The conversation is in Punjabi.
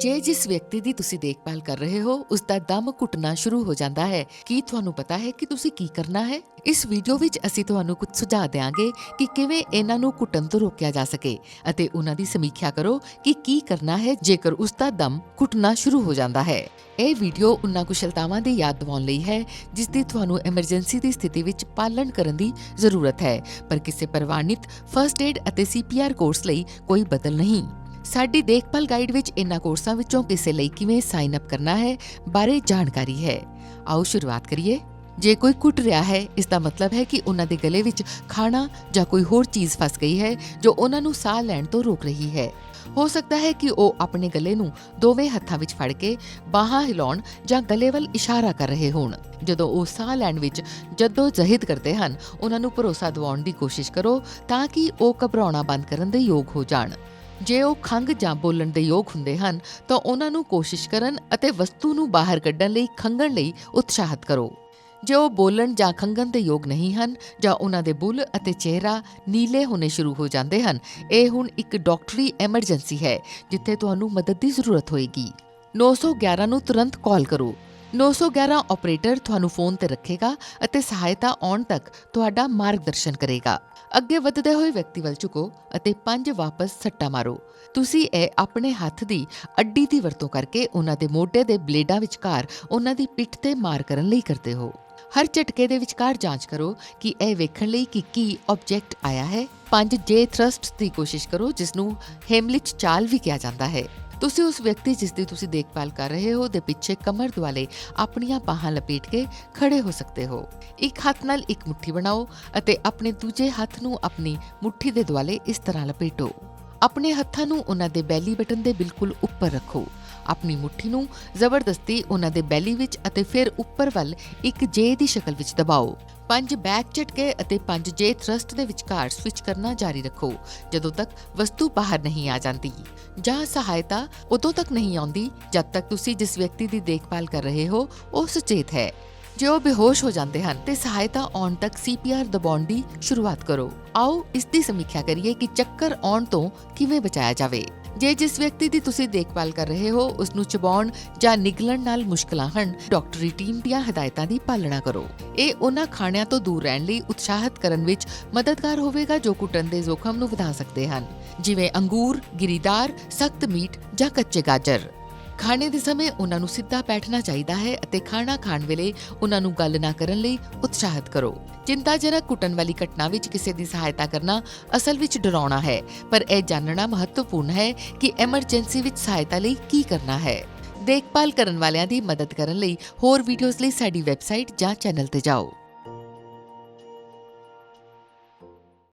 ਜੇ ਜਿਸ ਵਿਅਕਤੀ ਦੀ ਤੁਸੀਂ ਦੇਖਭਾਲ ਕਰ ਰਹੇ ਹੋ ਉਸ ਦਾ ਦਮ ਘੁੱਟਣਾ ਸ਼ੁਰੂ ਹੋ ਜਾਂਦਾ ਹੈ। ਕੀ ਤੁਹਾਨੂੰ ਪਤਾ ਹੈ ਕਿ ਤੁਸੀਂ ਕੀ ਕਰਨਾ ਹੈ? ਇਸ ਵੀਡੀਓ ਵਿੱਚ ਅਸੀਂ ਤੁਹਾਨੂੰ ਕੁਝ ਸੁਝਾਅ ਦੇਵਾਂਗੇ ਕਿ ਕਿਵੇਂ ਇਹਨਾਂ ਨੂੰ ਘੁੱਟਣ ਤੋਂ ਰੋਕਿਆ ਜਾ ਸਕੇ ਅਤੇ ਉਹਨਾਂ ਦੀ ਸਮੀਖਿਆ ਕਰੋ ਕਿ ਕੀ ਕਰਨਾ ਹੈ ਜੇਕਰ ਉਸ ਦਾ ਦਮ ਘੁੱਟਣਾ ਸ਼ੁਰੂ ਹੋ ਜਾਂਦਾ ਹੈ। ਇਹ ਵੀਡੀਓ ਉਹਨਾਂ ਕੁਸ਼ਲਤਾਵਾਂ ਦੀ ਯਾਦ ਦਿਵਾਉਣ ਲਈ ਹੈ, ਜਿਸ ਦੀ ਤੁਹਾਨੂੰ ਐਮਰਜੈਂਸੀ ਦੀ ਸਥਿਤੀ ਵਿੱਚ ਪਾਲਣ ਕਰਨ ਦੀ ਜ਼ਰੂਰਤ ਹੈ। ਪਰ ਕਿਸੇ ਪ੍ਰਵਾਨਿਤ ਫਰਸਟ ਏਡ ਅਤੇ ਸੀਪੀਆਰ ਕੋਰਸ ਲਈ ਕੋਈ ਬਦਲ ਨਹੀਂ। ਸਾਡੀ ਦੇਖਭਾਲ ਗਾਈਡ ਵਿੱਚ ਇਹਨਾਂ ਕੋਰਸਾਂ ਵਿੱਚੋਂ ਕਿਸੇ ਲਈ ਕਿਵੇਂ ਸਾਈਨ ਅਪ ਕਰਨਾ ਹੈ ਬਾਰੇ ਜਾਣਕਾਰੀ ਹੈ। ਆਓ ਸ਼ੁਰੂਆਤ ਕਰੀਏ। ਜੇ ਕੋਈ ਕੁੱਟ ਰਿਹਾ ਹੈ ਇਸ ਦਾ ਮਤਲਬ ਹੈ ਕਿ ਉਹਨਾਂ ਦੇ ਗਲੇ ਵਿੱਚ ਖਾਣਾ ਜਾਂ ਕੋਈ ਹੋਰ ਚੀਜ਼ ਫਸ ਗਈ ਹੈ ਜੋ ਉਹਨਾਂ ਨੂੰ ਸਾਹ ਲੈਣ ਤੋਂ ਰੋਕ ਰਹੀ ਹੈ। ਹੋ ਸਕਦਾ ਹੈ ਕਿ ਉਹ ਆਪਣੇ ਗਲੇ ਨੂੰ ਦੋਵੇਂ ਹੱਥਾਂ ਵਿੱਚ ਫੜ ਕੇ ਬਾਹਾਂ ਹਿਲਾਉਣ ਜਾਂ ਗਲੇ ਵੱਲ ਇਸ਼ਾਰਾ ਕਰ ਰਹੇ ਹੋਣ। ਜਦੋਂ ਉਹ ਸਾਹ ਲੈਣ ਵਿੱਚ ਜਦੋਂ ਜ਼ਹਿਦ ਕਰਦੇ ਹਨ, ਉਹਨਾਂ ਨੂੰ ਭਰੋਸਾ ਦਿਵਾਉਣ ਦੀ ਕੋਸ਼ਿਸ਼ ਕਰੋ ਤਾਂ ਕਿ ਉਹ ਘਬਰਾਉਣਾ ਬੰਦ ਕਰਨ ਦੇ ਯੋਗ ਹੋ ਜਾਣ। ਜੇ ਉਹ ਖੰਗ ਜਾਂ ਬੋਲਣ ਦੇ ਯੋਗ ਹੁੰਦੇ ਹਨ, ਤਾਂ ਉਹਨਾਂ ਨੂੰ ਕੋਸ਼ਿਸ਼ ਕਰਨ ਅਤੇ ਵਸਤੂ ਨੂੰ ਬਾਹਰ ਕੱਢਣ ਲਈ ਖੰਗਣ ਲਈ ਉਤਸ਼ਾਹਿਤ ਕਰੋ। ਜੇ ਉਹ ਬੋਲਣ ਜਾਂ ਖੰਗਣ ਦੇ ਯੋਗ ਨਹੀਂ ਹਨ, ਜਾਂ ਉਹਨਾਂ ਦੇ ਬੁੱਲ ਅਤੇ ਚਿਹਰਾ ਨੀਲੇ ਹੋਣੇ ਸ਼ੁਰੂ ਹੋ ਜਾਂਦੇ ਹਨ, ਇਹ ਹੁਣ ਇੱਕ ਡਾਕਟਰੀ ਐਮਰਜੈਂਸੀ ਹੈ, ਜਿੱਥੇ ਤੁਹਾਨੂੰ ਮਦਦ ਦੀ ਜ਼ਰੂਰਤ ਹੋਏਗੀ। 911 ਨੂੰ ਤੁਰੰਤ ਕਾਲ ਕਰੋ। 911 ਆਪਰੇਟਰ ਤੁਹਾਨੂੰ ਫੋਨ ਤੇ ਰੱਖੇਗਾ ਅਤੇ ਸਹਾਇਤਾ ਆਉਣ ਤੱਕ ਤੁਹਾਡਾ ਮਾਰਗਦਰਸ਼ਨ ਕਰੇਗਾ। ਅੱਗੇ ਵਧਦੇ ਹੋਏ ਵਿਅਕਤੀ ਵੱਲ ਝੁਕੋ ਅਤੇ ਪੰਜ ਵਾਪਸ ਸੱਟਾ ਮਾਰੋ। ਤੁਸੀਂ ਇਹ ਆਪਣੇ ਹੱਥ ਦੀ ਅੱਡੀ ਦੀ ਵਰਤੋਂ ਕਰਕੇ ਉਹਨਾਂ ਦੇ ਮੋਢੇ ਦੇ ਬਲੇਡਾਂ ਵਿਚਕਾਰ ਉਹਨਾਂ ਦੀ ਪਿੱਠ ਤੇ ਮਾਰ ਕਰਨ ਲਈ ਕਰਦੇ ਹੋ। ਹਰ ਝਟਕੇ ਦੇ ਵਿਚਕਾਰ ਜਾਂਚ ਕਰੋ ਕਿ ਇਹ ਵੇਖਣ ਲਈ ਕਿ ਕੀ ਆਬਜੈਕਟ ਆਇਆ ਹੈ। ਪੰਜ ਜੇ ਥਰਸਟ ਦੀ ਕੋਸ਼ਿਸ਼ ਕਰੋ ਜਿਸ ਨੂੰ ਹੈਮਲਿਚ ਚਾਲ ਵੀ ਕਿਹਾ ਜਾਂਦਾ ਹੈ। ਤੁਸੀਂ ਉਸ ਵਿਅਕਤੀ ਜਿਸ ਦੀ ਤੁਸੀਂ ਦੇਖਭਾਲ ਕਰ ਰਹੇ ਹੋ ਦੇ ਪਿੱਛੇ ਕਮਰ ਦੁਆਲੇ ਆਪਣੀਆਂ ਬਾਹਾਂ ਲਪੇਟ ਕੇ ਖੜੇ ਹੋ ਸਕਦੇ ਹੋ। ਇੱਕ ਹੱਥ ਨਾਲ ਇੱਕ ਮੁੱਠੀ ਬਣਾਓ ਅਤੇ ਆਪਣੇ ਦੂਜੇ ਹੱਥ ਨੂੰ ਆਪਣੀ ਮੁੱਠੀ ਦੇ ਦੁਆਲੇ ਇਸ ਤਰ੍ਹਾਂ ਲਪੇਟੋ। ਆਪਣੇ ਹੱਥਾਂ ਨੂੰ ਉਹਨਾਂ ਦੇ ਬੈਲੀ ਬਟਨ ਦੇ ਬਿਲਕੁਲ ਉੱਪਰ ਰੱਖੋ। ਆਪਣੀ ਮੁੱਠੀ ਨੂੰ ਜ਼ਬਰਦਸਤੀ ਉਹਨਾਂ ਦੇ ਬੈਲੀ ਵਿੱਚ ਅਤੇ ਫਿਰ ਉੱਪਰ ਵੱਲ ਇੱਕ ਜੇ ਦੀ ਸ਼ਕਲ ਵਿੱਚ ਦਬਾਓ। ਪੰਜ ਬੈਕ ਝਟਕੇ ਅਤੇ ਪੰਜ ਜੇ ਥਰਸਟ ਦੇ ਵਿਚਕਾਰ ਸਵਿਚ ਕਰਨਾ ਜਾਰੀ ਰੱਖੋ, ਜਦੋਂ ਤੱਕ ਵਸਤੂ ਬਾਹਰ ਨਹੀਂ ਆ ਜਾਂਦੀ। ਜਾਂ ਸਹਾਇਤਾ ਉਦੋਂ ਤੱਕ ਨਹੀਂ ਆਉਂਦੀ ਜਦ ਤੱਕ ਤੁਸੀਂ ਜਿਸ ਵਿਅਕਤੀ ਦੀ ਦੇਖਭਾਲ ਕਰ ਰਹੇ ਹੋ, ਉਹ ਸੁਚੇਤ ਹੈ। ਜੇ ਉਹ ਬੇਹੋਸ਼ ਹੋ ਜਾਂਦੇ ਹਨ ਤੇ ਸਹਾਇਤਾ ਆਉਣ ਤੱਕ ਸੀਪੀਆਰ ਦਬਾਉਣ ਦੀ ਸ਼ੁਰੂਆਤ ਕਰੋ। ਆਓ ਇਸ ਦੀ ਸਮੀਖਿਆ ਕਰੀਏ ਕਿ ਚੱਕਰ ਆਉਣ ਤੋਂ ਕਿਵੇਂ ਬਚਾਇਆ ਜਾਵੇ। ਜੇ ਜਿਸ ਵਿਅਕਤੀ ਦੀ ਤੁਸੀਂ ਦੇਖਭਾਲ ਕਰ ਰਹੇ ਹੋ ਉਸ ਨੂੰ ਚਬਾਉਣ ਜਾਂ ਨਿਗਲਣ ਨਾਲ ਮੁਸ਼ਕਲਾਂ ਹਨ, ਡਾਕਟਰੀ ਟੀਮ ਦੀਆਂ ਹਦਾਇਤਾਂ ਦੀ ਪਾਲਣਾ ਕਰੋ। ਇਹ ਉਹਨਾਂ ਖਾਣਿਆਂ ਤੋਂ ਦੂਰ ਰਹਿਣ ਲਈ ਉਤਸ਼ਾਹਿਤ ਕਰਨ ਵਿੱਚ ਮਦਦਗਾਰ ਹੋਵੇਗਾ ਜੋ ਕੁੱਟਣ ਦੇ ਜ਼ੋਖਮ ਨੂੰ ਵਧਾ ਸਕਦੇ ਹਨ। ਜਿਵੇਂ ਅੰਗੂਰ, ਗਿਰੀਦਾਰ, ਸਖਤ ਮੀਟ ਜਾਂ ਕੱਚੇ ਗਾਜਰ। ਖਾਣੇ ਦੇ ਸਮੇਂ ਉਹਨਾਂ ਨੂੰ ਸਿੱਧਾ ਬੈਠਣਾ ਚਾਹੀਦਾ ਹੈ ਅਤੇ ਖਾਣਾ ਖਾਣ ਵੇਲੇ ਉਹਨਾਂ ਨੂੰ ਗੱਲ ਨਾ ਕਰਨ ਲਈ ਉਤਸ਼ਾਹਿਤ ਕਰੋ। ਚਿੰਤਾਜਨਕ ਕੁੱਟਣ ਵਾਲੀ ਘਟਨਾ ਵਿੱਚ ਕਿਸੇ ਦੀ ਸਹਾਇਤਾ ਕਰਨਾ ਅਸਲ ਵਿੱਚ ਡਰਾਉਣਾ ਹੈ, ਪਰ ਇਹ ਜਾਣਨਾ ਮਹੱਤਵਪੂਰਨ ਹੈ ਕਿ ਐਮਰਜੈਂਸੀ ਵਿੱਚ ਸਹਾਇਤਾ ਲਈ ਕੀ ਕਰਨਾ ਹੈ। ਦੇਖਭਾਲ ਕਰਨ ਵਾਲਿਆਂ ਦੀ ਮਦਦ ਕਰਨ ਲਈ ਹੋਰ ਵੀਡੀਓਜ਼ ਲਈ ਸਾਡੀ ਵੈਬਸਾਈਟ ਜਾਂ ਚੈਨਲ ਤੇ ਜਾਓ।